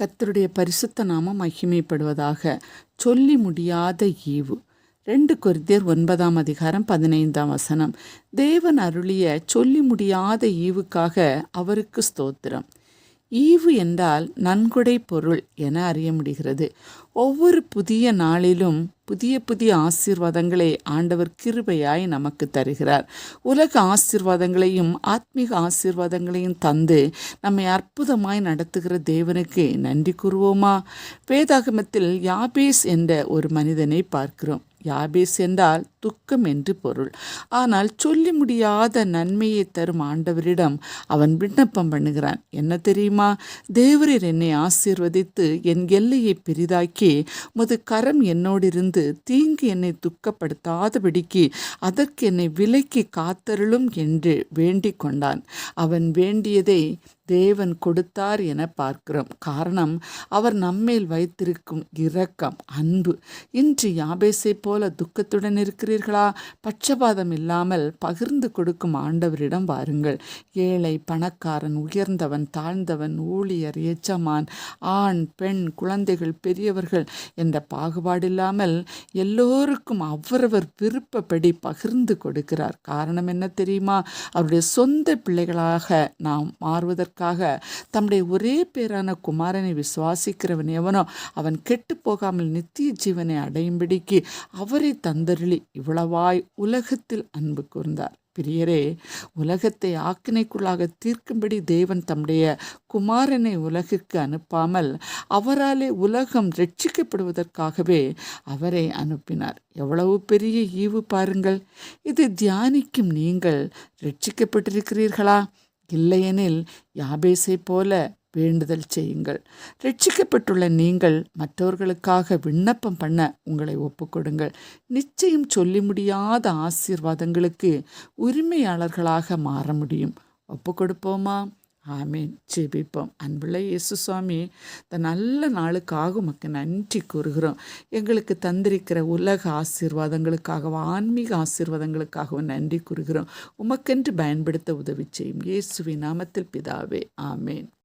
கர்த்தருடைய பரிசுத்த நாமம் மகிமைப்படுவதாக சொல்லி முடியாத ஈவு. ரெண்டு கொரிந்தியர் ஒன்பதாம் அதிகாரம் பதினைந்தாம் வசனம். தேவன் அருளிய சொல்லி முடியாத ஈவுக்காக அவருக்கு ஸ்தோத்திரம். ஈவு என்றால் நன்கொடை பொருள் என அறிய முடிகிறது. ஒவ்வொரு புதிய நாளிலும் புதிய புதிய ஆசீர்வாதங்களை ஆண்டவர் கிருபையாய் நமக்கு தருகிறார். உலக ஆசீர்வாதங்களையும் ஆத்மீக ஆசீர்வாதங்களையும் தந்து நம்மை அற்புதமாய் நடத்துகிற தேவனுக்கு நன்றி கூறுவோமா? வேதாகமத்தில் யாபேஸ் என்ற ஒரு மனிதனை பார்க்கிறோம். யாபேஸ் என்றால் துக்கம் என்று பொருள். ஆனால் சொல்லி முடியாத நன்மையை தரும் ஆண்டவரிடம் அவன் விண்ணப்பம் பண்ணுகிறான். என்ன தெரியுமா? தேவரீர் என்னை ஆசீர்வதித்து என் எல்லையை பெரிதாக்கி முது கரம் என்னோடிருந்து தீங்கு என்னை துக்கப்படுத்தாதபடிக்கு அதற்கு என்னை விலைக்கு காத்தருளும் என்று வேண்டிக் கொண்டான். அவன் வேண்டியதை தேவன் கொடுத்தார் என பார்க்கிறோம். காரணம் அவர் நம்மேல் வைத்திருக்கும் இரக்கம் அன்பு. இன்று யாபேசை போல துக்கத்துடன் இருக்கிறீர்களா பட்சபாதம் இல்லாமல் பகிர்ந்து கொடுக்கும் ஆண்டவரிடம் வாருங்கள். ஏழை பணக்காரன் உயர்ந்தவன் தாழ்ந்தவன் ஊழியர் எச்சமான் ஆண் பெண் குழந்தைகள் பெரியவர்கள் என்ற பாகுபாடில்லாமல் எல்லோருக்கும் அவரவர் விருப்பப்படி பகிர்ந்து கொடுக்கிறார். காரணம் என்ன தெரியுமா? அவருடைய சொந்த பிள்ளைகளாக நாம் மாறுவதற்காக தம்முடைய ஒரே பேரான குமாரனை விசுவாசிக்கிறவன் எவனோ அவன் கெட்டு போகாமல் நித்திய ஜீவனை அடையும்படிக்கு அவரை தந்தருளி இவ்வளவாய் உலகத்தில் அன்பு கூர்ந்தார். பிரியரே உலகத்தை ஆக்கினைக்குள்ளாக தீர்க்கும்படி தேவன் தம்முடைய குமாரனை உலகுக்கு அனுப்பாமல் அவராலே உலகம் ரட்சிக்கப்படுவதற்காகவே அவரை அனுப்பினார். எவ்வளவு பெரிய ஈவு பாருங்கள். இது தியானிக்கும் நீங்கள் ரட்சிக்கப்பட்டிருக்கிறீர்களா? இல்லையெனில் யாபேசை போல வேண்டுதல் செய்யுங்கள். ரட்சிக்கப்பட்டுள்ள நீங்கள் மற்றவர்களுக்காக விண்ணப்பம் பண்ண உங்களை ஒப்புக்கொடுங்கள். நிச்சயம் சொல்லி முடியாத ஆசீர்வாதங்களுக்கு உரிமையாளர்களாக மாற முடியும். ஒப்பு கொடுப்போமா ஆமீன். ஜெபிப்போம். அன்புள்ள இயேசு சுவாமி இந்த நல்ல நாளுக்காக உமக்கு நன்றி கூறுகிறோம். எங்களுக்கு தந்திருக்கிற உலக ஆசீர்வாதங்களுக்காகவும் ஆன்மீக ஆசீர்வாதங்களுக்காகவும் நன்றி கூறுகிறோம். உமக்கென்று பயன்படுத்த உதவி செய்யும் இயேசுவின் நாமத்தில் பிதாவே. ஆமேன்.